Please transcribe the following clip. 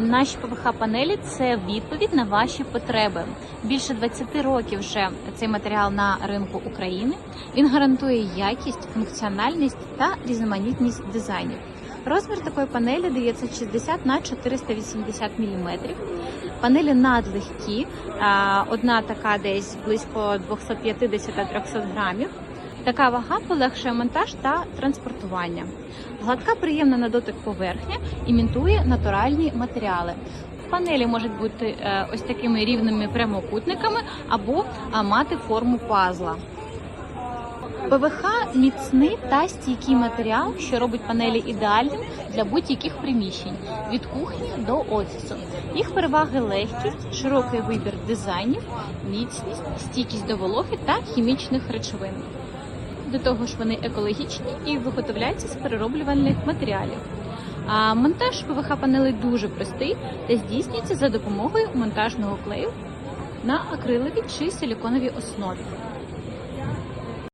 Наші ПВХ-панелі це відповідь на ваші потреби. Більше 20 років вже цей матеріал на ринку України. Він гарантує якість, функціональність та різноманітність дизайнів. Розмір такої панелі дається 60 на 480 мм. Панелі надлегкі, одна така десь близько 250-300 грамів. Така вага полегшує монтаж та транспортування. Гладка, приємна на дотик поверхня імітує натуральні матеріали. Панелі можуть бути е, ось такими рівними прямокутниками або мати форму пазла. ПВХ міцний та стійкий матеріал, що робить панелі ідеальним для будь-яких приміщень від кухні до офісу. Їх переваги легкість, широкий вибір дизайнів, міцність, стійкість до вологи та хімічних речовин. До того ж, вони екологічні і виготовляються з перероблювальних матеріалів. А монтаж ПВХ панелей дуже простий та здійснюється за допомогою монтажного клею на акриловій чи силіконовій основі.